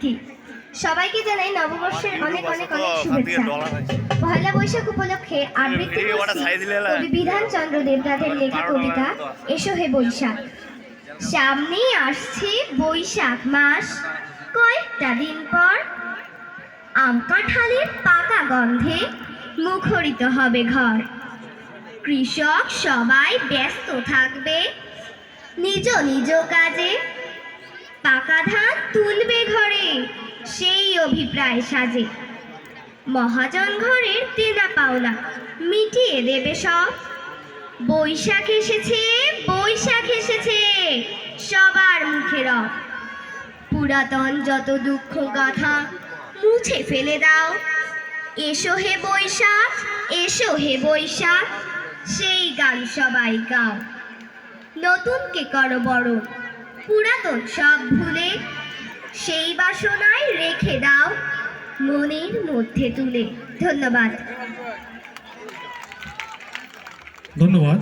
বৃদ্ধি সবাইকে জানাই নববর্ষের অনেক অনেক অনেক শুভেচ্ছা। পয়লা বৈশাখ উপলক্ষে আবৃত্তি? কবি বিধান চন্দ্র দেবনাথের লেখা কবিতা এসো হে বৈশাখ। সামনেই আসছে বৈশাখ মাস। কয়েকটা দিন পর আম কাঁঠালের পাকা গন্ধে মুখরিত হবে ঘর। কৃষক সবাই ব্যস্ত থাকবে নিজ নিজ কাজে। পাকা ধান তুলবে ঘরে, সেই অভিপ্রায় সাজে। মহাজন ঘরের দেনা পাওনা, মিটিয়ে দেবে সব। বৈশাখ এসেছে বৈশাখ এসেছে, সবার মুখে রব। পুরাতন যত দুঃখ গাথা, মুছে ফেলে দাও। এসো হে বৈশাখ, এসো হে বৈশাখ, সেই গান সবাই গাও। নতুনকে করো বড় পুরাতন সব ভুলে সেই বাসনায় রেখে দাও মনের মধ্যে তুলে। ধন্যবাদ। ধন্যবাদ।